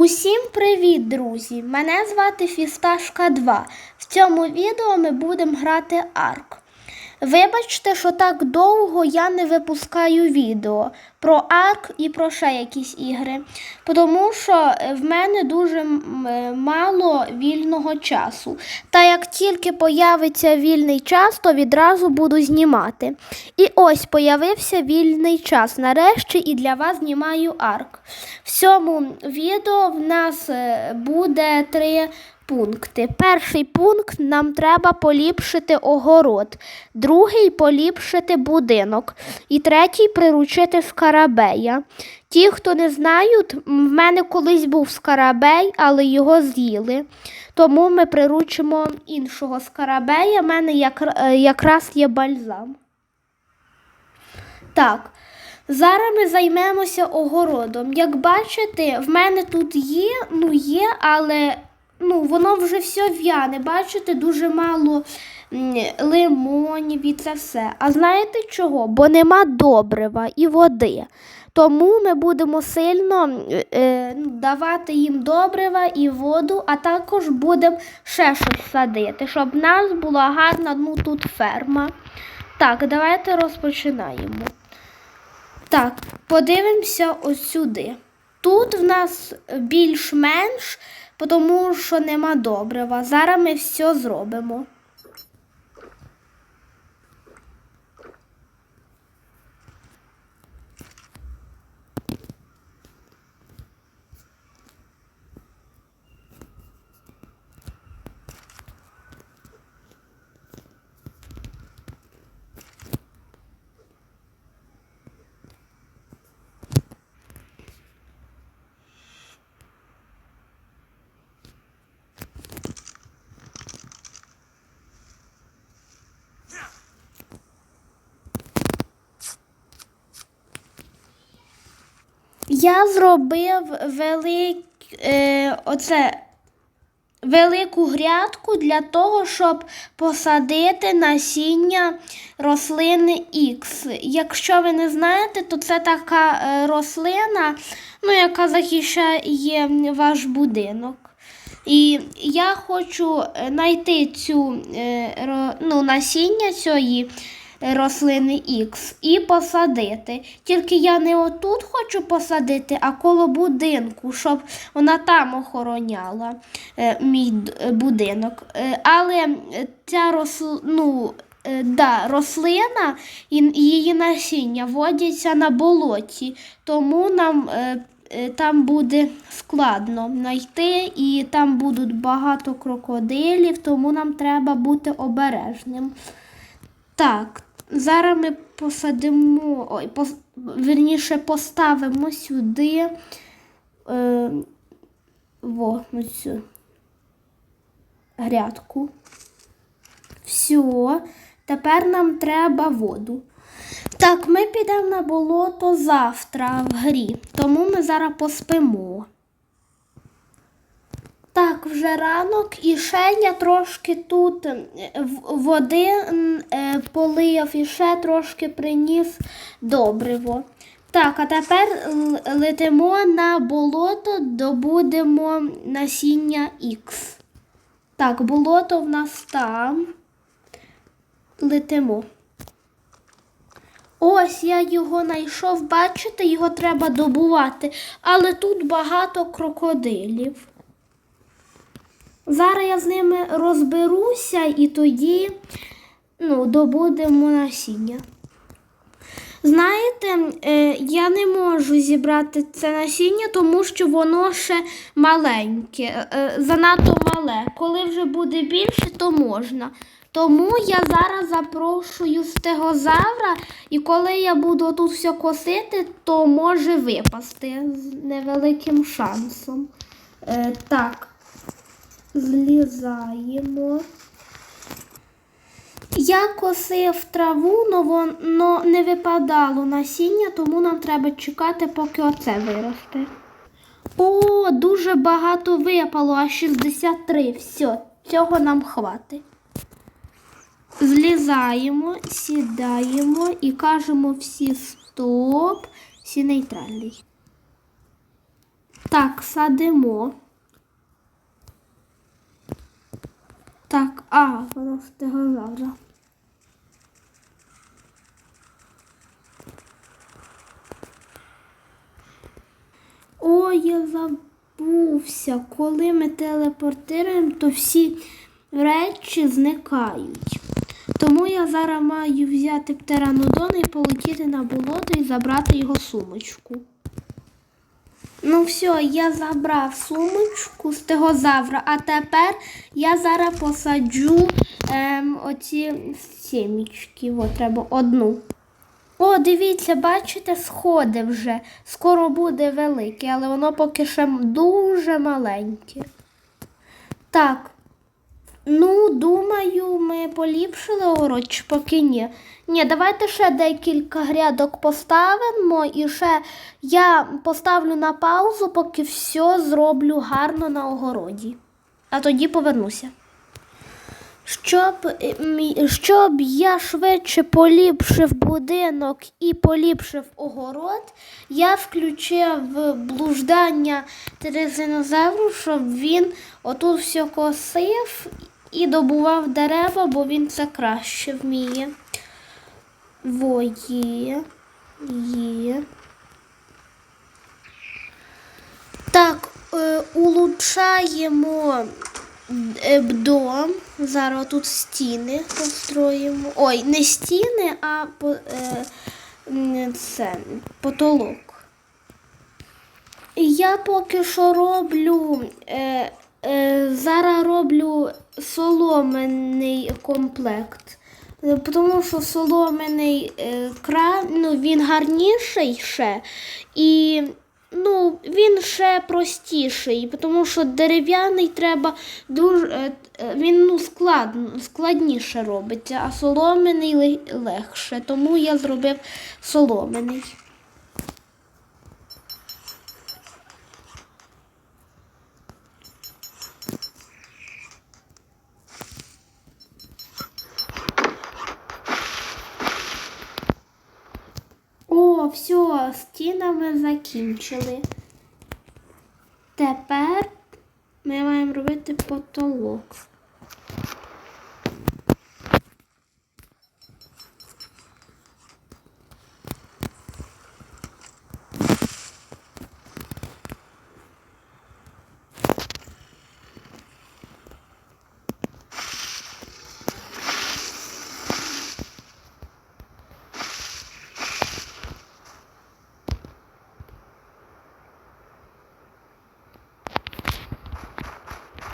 Усім привіт, друзі! Мене звати Фісташка 2. В цьому відео ми будемо грати Арк. Вибачте, що так довго я не випускаю відео про Арк і про ще якісь ігри, тому що в мене дуже е, мало вільного часу. Та як тільки появиться вільний час, то відразу буду знімати. І ось появився вільний час. Нарешті і для вас знімаю Арк. В цьому відео в нас е, буде три пункти. Перший пункт нам треба поліпшити огород, другий поліпшити будинок, і третій приручити скарабея. Ті, хто не знають, в мене колись був скарабей, але його з'їли. Тому ми приручимо іншого скарабея. У мене е, якраз є бальзам. Так, зараз ми займемося огородом. Як бачите, в мене тут є, ну є, але ну, воно вже все в'яне. Бачите, дуже мало лимонів і це все. А знаєте чого? Бо нема добрива і води. Тому ми будемо сильно е, ну, давати їм добрива і воду, а також будемо ще щось садити, щоб в нас була гарна ну, тут ферма. Так, давайте розпочинаємо. Так, подивимося ось сюди. Тут в нас більш-менш, тому що нема добрива. Зараз ми все зробимо. Я зробив велик, е, оце, велику грядку для того, щоб посадити насіння рослини X. Якщо ви не знаєте, то це така е, рослина, ну, яка захищає ваш будинок. І я хочу е, знайти цю е, ну, насіння цієї рослини X і посадити. Тільки я не отут хочу посадити, а коло будинку, щоб вона там охороняла е, мій е, будинок. Е, але ця росл... ну, да, рослина і її насіння водяться на болоті, тому нам. Там буде складно знайти, і там будуть багато крокодилів, тому нам треба бути обережним. Так, зараз ми посадимо, ой, пос, верніше поставимо сюди е, во, цю грядку. Все, тепер нам треба воду. Так, ми підемо на болото завтра в грі, тому ми зараз поспимо. Так, вже ранок, і ще я трошки тут е, води е, полив і ще трошки приніс добриво. Так, а тепер летимо на болото, добудемо насіння Х. Так, болото в нас там. Летимо. Ось я його знайшов, бачите, його треба добувати, але тут багато крокодилів. Зараз я з ними розберуся і тоді ну, добудемо насіння. Знаєте, е, я не можу зібрати це насіння, тому що воно ще маленьке, е, е, занадто мале. Коли вже буде більше, то можна. Тому я зараз запрошую стегозавра, і коли я буду тут все косити, то може випасти з невеликим шансом. Так, злізаємо. Я косив траву, но воно не випадало насіння, тому нам треба чекати, поки оце виросте. О, дуже багато випало, аж 63. Все, цього нам хватить. Злізаємо, сідаємо і кажемо всі стоп, всі нейтральний. Так, садимо. Так, а, воно стегозавра. Ой, я забувся. Коли ми телепортуємо, то всі речі зникають. Тому я зараз маю взяти птеранодон і полетіти на болото і забрати його сумочку. Ну все, я забрав сумочку з тегозавра, а тепер я зараз посаджу ем, оці сімічки. О, треба одну. О, дивіться, бачите, сходи вже. Скоро буде велике, але воно поки ще дуже маленьке. Так. Ну, думаю, ми поліпшили огород, чи поки ні. Ні, давайте ще декілька грядок поставимо і ще я поставлю на паузу, поки все зроблю гарно на огороді. А тоді повернуся. Щоб, е, щоб я швидше поліпшив будинок і поліпшив огород, я включив блуждання тирезинозавру, щоб він отут все косив і добував дерева, бо він це краще вміє. Во є. Є. Так, е, улучшаємо е, дом. Зараз тут стіни построїмо. Ой, не стіни, а по, е, це, потолок. Я поки що роблю. Е, зараз роблю соломений комплект. Е, Тому що соломений е, кран, ну, він гарніший ще. І ну, він ще простіший, тому що дерев'яний треба дуже. е, е, Він ну, складно, складніше робиться, а соломений легше. Тому я зробив соломений. О, все, стінами закінчили. Тепер ми маємо робити потолок.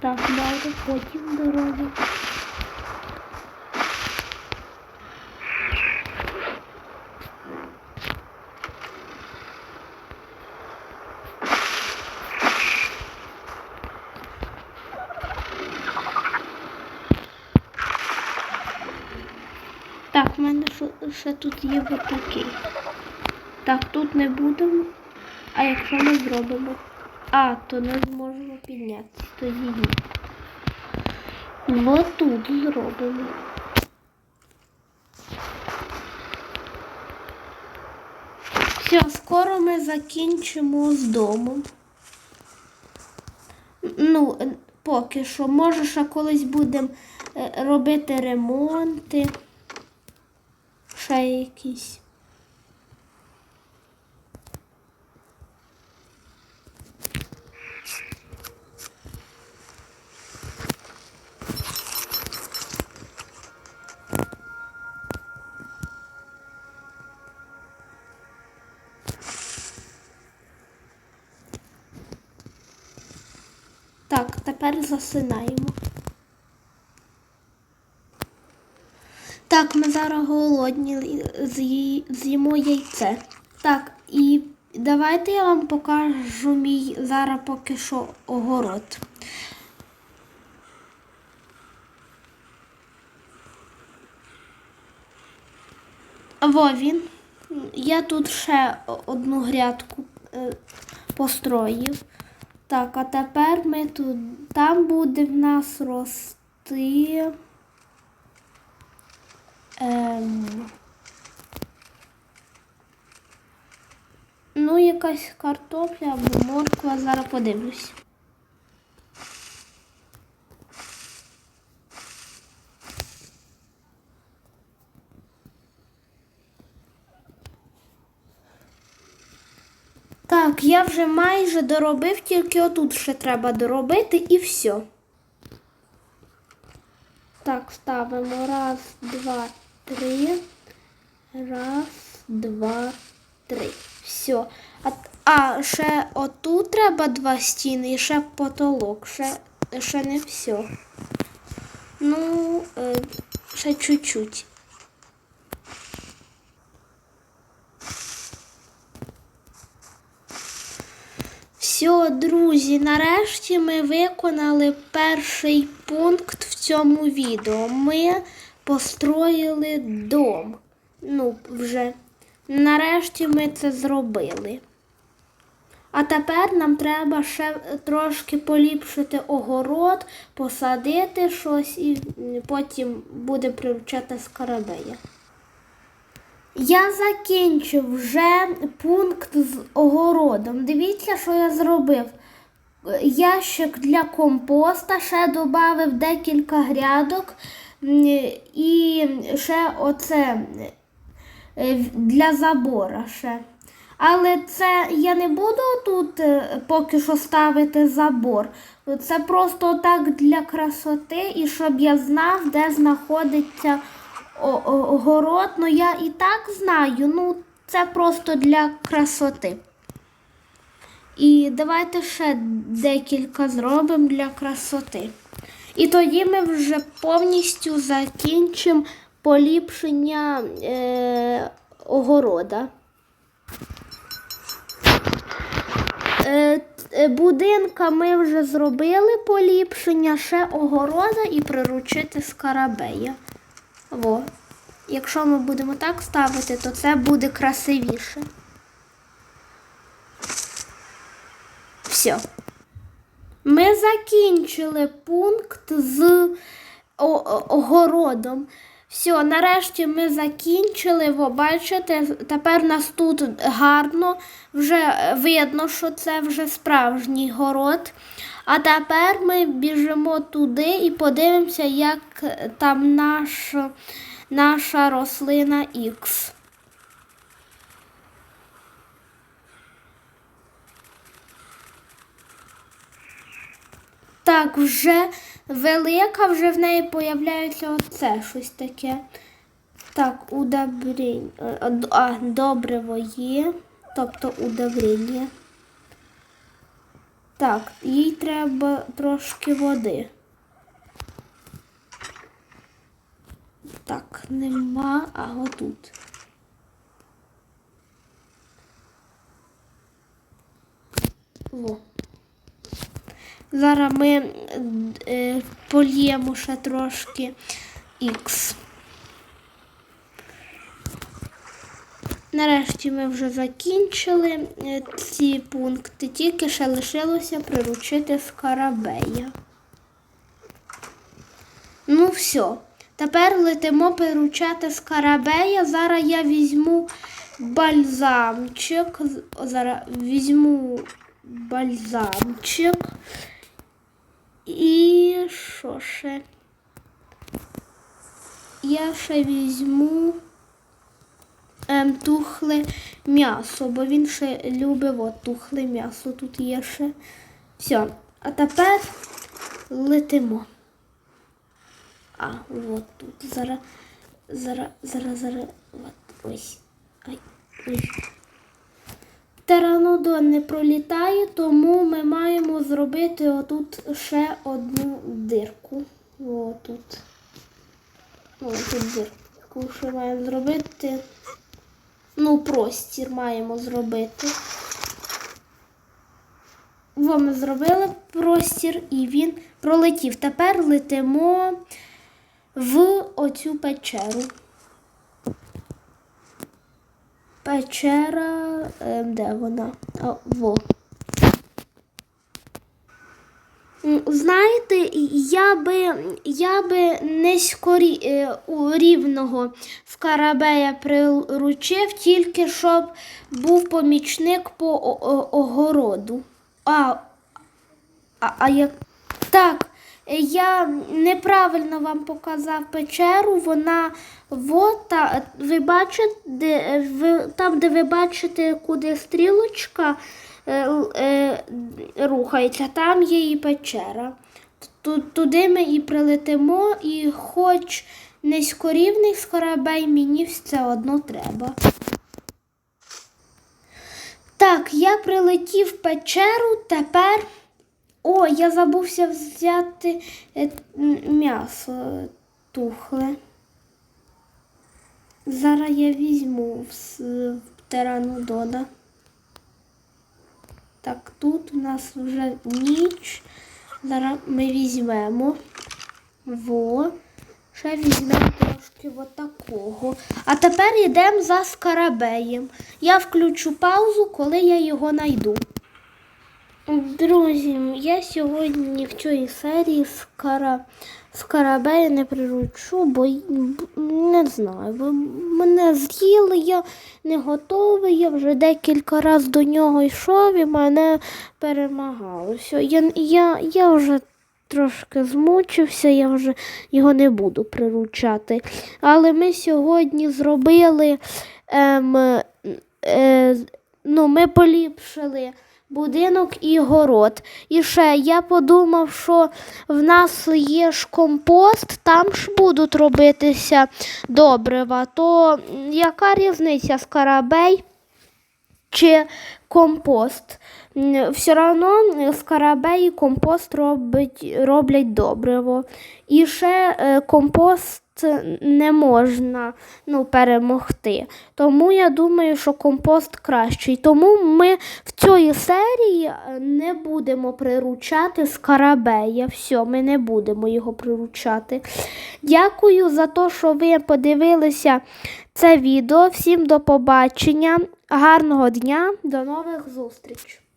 Так, далі потім дороги. Так, в мене ще- тут є отакий. Так, тут не будемо. А якщо ми зробимо? А, то не зможемо піднятися. Тоді ні. Вот тут зробимо. Все, скоро ми закінчимо з домом. Ну, поки що. Може, ще колись будемо е, робити ремонти. Ще якісь. Так, тепер засинаємо. Так, ми зараз голодні, з'ї- з'їмо яйце. Так, і давайте я вам покажу мій зараз поки що огород. Во він. Я тут ще одну грядку е, построїв. Так, а тепер ми тут. Там буде в нас рости. Ем, Ну, якась картопля або морква, зараз подивлюсь. Так, я вже майже доробив, тільки отут ще треба доробити і все. Так, ставимо раз, два, три. Раз, два, три. Все. А, а ще отут треба два стіни і ще потолок. Ще, ще не все. Ну, е, ще чуть-чуть. Все, друзі, нарешті ми виконали перший пункт в цьому відео. Ми построїли дом. Ну, вже. Нарешті ми це зробили. А тепер нам треба ще трошки поліпшити огород, посадити щось і потім буде приручати скарабея. Я закінчив вже пункт з огородом. Дивіться, що я зробив. Ящик для компоста, ще додав декілька грядок і ще оце е, для забора ще. Але це я не буду тут е, поки що ставити забор. Це просто так для красоти і щоб я знав, де знаходиться огород. Ну я і так знаю. Ну, це просто для красоти. І давайте ще декілька зробимо для красоти. І тоді ми вже повністю закінчимо поліпшення е, огорода. Е, е, Будинка ми вже зробили поліпшення, ще огорода і приручити скарабея. Во. Якщо ми будемо так ставити, то це буде красивіше. Все. Ми закінчили пункт з огородом. Все, нарешті ми закінчили. Ви бачите, тепер нас тут гарно, вже видно, що це вже справжній город. А тепер ми біжимо туди і подивимося, як там наш, наша рослина Х. Так, вже велика, вже в неї появляється оце щось таке. Так, удобріння. А, добриво є, тобто удобріння. Так, їй треба трошки води. Так, нема, а отут. Во. Зараз ми е, польємо ще трошки Х. Нарешті ми вже закінчили е, ці пункти, тільки ще лишилося приручити скарабея. Ну, все. Тепер летимо приручати скарабея. Зараз я візьму бальзамчик. Зараз візьму бальзамчик. І що ще? Я ще візьму ем, тухле м'ясо, бо він ще любить от, тухле м'ясо. Тут є ще. Все. А тепер летимо. А, от тут. Зараз, зараз, зараз, зараз. От, ось. Ай, ой. Теранодон не пролітає, тому ми маємо зробити отут ще одну дирку. Отут. Отут дирку ще маємо зробити. Ну, простір маємо зробити. Во ми зробили простір і він пролетів. Тепер летимо в оцю печеру. Печера, е, де вона? А, во. Знаєте, я би, я би е, у рівного скарабея приручив, тільки щоб був помічник по огороду. А, а, а як так, я неправильно вам показав печеру. Вона вот та, ви бачите, де, ви, там, де ви бачите, куди стрілочка е, е, рухається, там є і печера. Ту- Туди ми і прилетимо, і хоч низькорівний скарабей, мені все одно треба. Так, я прилетів в печеру, тепер. О, я забувся взяти е, м'ясо тухле. Зараз я візьму в, с- в теранодода. Так, тут у нас вже ніч. Зараз ми візьмемо. Во. Ще візьмемо трошки отакого. А тепер йдемо за скарабеєм. Я включу паузу, коли я його знайду. Друзі, я сьогодні в цій серії скара... скарабея не приручу, бо не знаю. бо Мене з'їли, я не готовий, я вже декілька разів до нього йшов і мене перемагало. Все, я, я, я вже трошки змучився, я вже його не буду приручати. Але ми сьогодні зробили. Ем, е, ну, ми поліпшили будинок і город. І ще я подумав, що в нас є ж компост, там ж будуть робитися добрива. То яка різниця скарабей чи компост? Все одно скарабей і компост робить, роблять добриво. І ще е, компост не можна ну, перемогти. Тому я думаю, що компост кращий. Тому ми в цій серії е, не будемо приручати скарабея. Все, ми не будемо його приручати. Дякую за те, що ви подивилися це відео. Всім до побачення. Гарного дня, до нових зустріч!